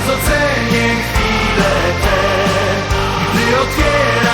bardzo cenię chwile te, gdy otwieram.